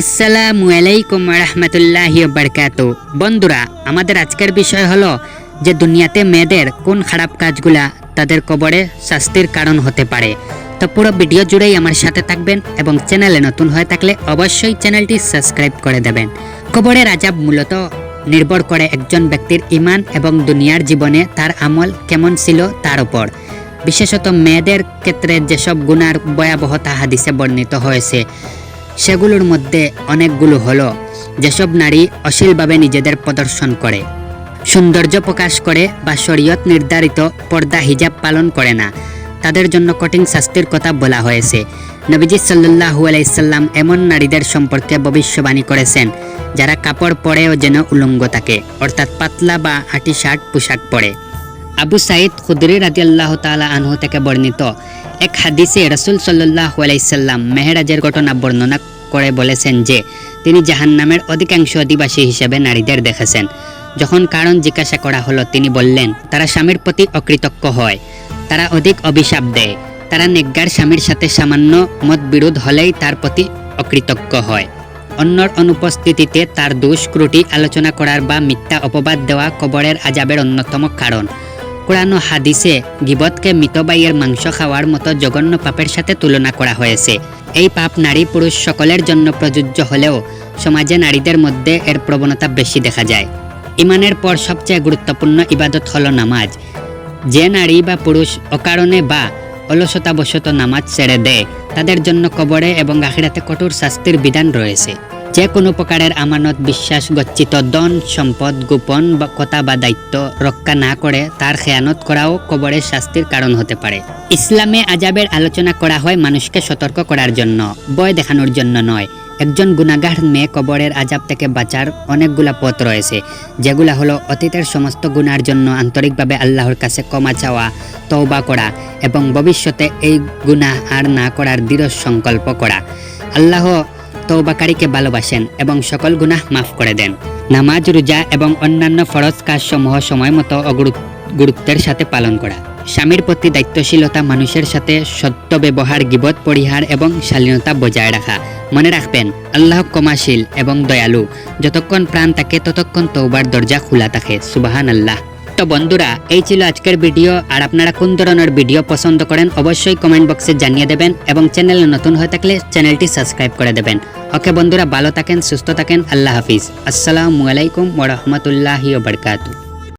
আসসালামু আলাইকুম রহমতুল্লাহ বারকাত। বন্ধুরা, আমাদের আজকের বিষয় হলো যে দুনিয়াতে মেয়েদের কোন খারাপ কাজগুলা তাদের কবরে শাস্তির কারণ হতে পারে। তো পুরো ভিডিও জুড়েই আমার সাথে থাকবেন এবং চ্যানেলে নতুন হয়ে থাকলে অবশ্যই চ্যানেলটি সাবস্ক্রাইব করে দেবেন। কবরের আজাব মূলত নির্ভর করে একজন ব্যক্তির ইমান এবং দুনিয়ার জীবনে তার আমল কেমন ছিল তার উপর। বিশেষত মেয়েদের ক্ষেত্রে যেসব গুনার ভয়াবহতা হাদিসে বর্ণিত হয়েছে সেগুলোর মধ্যে অনেকগুলো হলো, যেসব নারী অশ্লীলভাবে নিজেদের প্রদর্শন করে, সৌন্দর্য প্রকাশ করে বা শরীয়ত নির্ধারিত পর্দা হিজাব পালন করে না। তাদের জন্য কঠিন শাস্তির কথা বলা হয়েছে। নবীজি সাল্লু আলাইসাল্লাম এমন নারীদের সম্পর্কে ভবিষ্যবাণী করেছেন, যারা কাপড় পরেও যেন উলঙ্গ থাকে, অর্থাৎ পাতলা বা আটি শার্ট, পোশাক পরে। আবু সাইদ খুদরি রাজি আল্লাহ তালা আনহু থেকে বর্ণিত এক হাদিসে রসুল সাল্লাহ আলাইসাল্লাম মেহেরাজের ঘটনা বর্ণনা করে বলেছেন যে, তিনি জাহান্নামের অধিকাংশ অধিবাসী হিসেবে নারীদের দেখেছেন। যখন কারণ জিজ্ঞাসা করা হলো, তিনি বললেন, তারা স্বামীর প্রতি অকৃতজ্ঞ হয়। তারা অধিক অভিশাপ দেয়। তারা নেকগার স্বামীর সাথে সামান্য মত বিরোধ হলেই তার প্রতি অকৃতজ্ঞ হয়। অন্যর অনুপস্থিতিতে তার দোষ ত্রুটি আলোচনা করার বা মিথ্যা অপবাদ দেওয়া কবরের আজাবের অন্যতম কারণ। কোরআন ও হাদিসে গিবতকে মৃতবাইয়ের মাংস খাওয়ার মতো জঘন্য পাপের সাথে তুলনা করা হয়েছে এই পাপ নারী পুরুষ সকলের জন্য প্রযোজ্য হলেও সমাজে নারীদের মধ্যে এর প্রবণতা বেশি দেখা যায়। ইমানের পর সবচেয়ে গুরুত্বপূর্ণ ইবাদত হল নামাজ। যে নারী বা পুরুষ অকারণে বা অলসতাবশত নামাজ ছেড়ে দেয় তাদের জন্য কবরে এবং আখিরাতে কঠোর শাস্তির বিধান রয়েছে যে কোনো প্রকারের আমানত, বিশ্বাস, গচ্ছিত ধন, সম্পদ, গোপন বা কথা বা দায়িত্ব রক্ষা না করে তার খেয়ানত করাও কবরের শাস্তির কারণ হতে পারে। ইসলামে আজাবের আলোচনা করা হয় মানুষকে সতর্ক করার জন্য বয় দেখানোর জন্য নয়। একজন গুণাগার মেয়ে কবরের আজাব থেকে বাঁচার অনেকগুলা পথ রয়েছে, যেগুলা হলো অতীতের সমস্ত গুণার জন্য আন্তরিকভাবে আল্লাহর কাছে ক্ষমা চাওয়া, তওবা করা এবং ভবিষ্যতে এই গুনাহ আর না করার দৃঢ় সংকল্প করা। আল্লাহ তৌবাকারীকে ভালোবাসেন এবং সকল গুনাহ মাফ করে দেন। নামাজ, রোজা এবং অন্যান্য ফরজ কাজসমূহ সময় মতো গুরুত্বের সাথে পালন করা। স্বামীর প্রতি দায়িত্বশীলতা মানুষের সাথে সত্য ব্যবহার, গিবত, পরিহার এবং শালীনতা বজায় রাখা। মনে রাখবেন, আল্লাহ ক্ষমাশীল এবং দয়ালু। যতক্ষণ প্রাণ থাকে ততক্ষণ তৌবার দরজা খোলা থাকে। সুবাহান আল্লাহ তো বন্ধুরা, এই ছিল আজকের ভিডিও। আর আপনারা কোন ধরনের ভিডিও পছন্দ করেন, অবশ্যই কমেন্ট বক্সে জানিয়ে দেবেন এবং চ্যানেলে নতুন হয়ে থাকলে চ্যানেলটি সাবস্ক্রাইব করে দেবেন। ওকে বন্ধুরা ভালো থাকেন সুস্থ থাকেন আল্লাহ হাফিজ। আসসালামু আলাইকুম ওরহমতুল্লাহি বরকাতু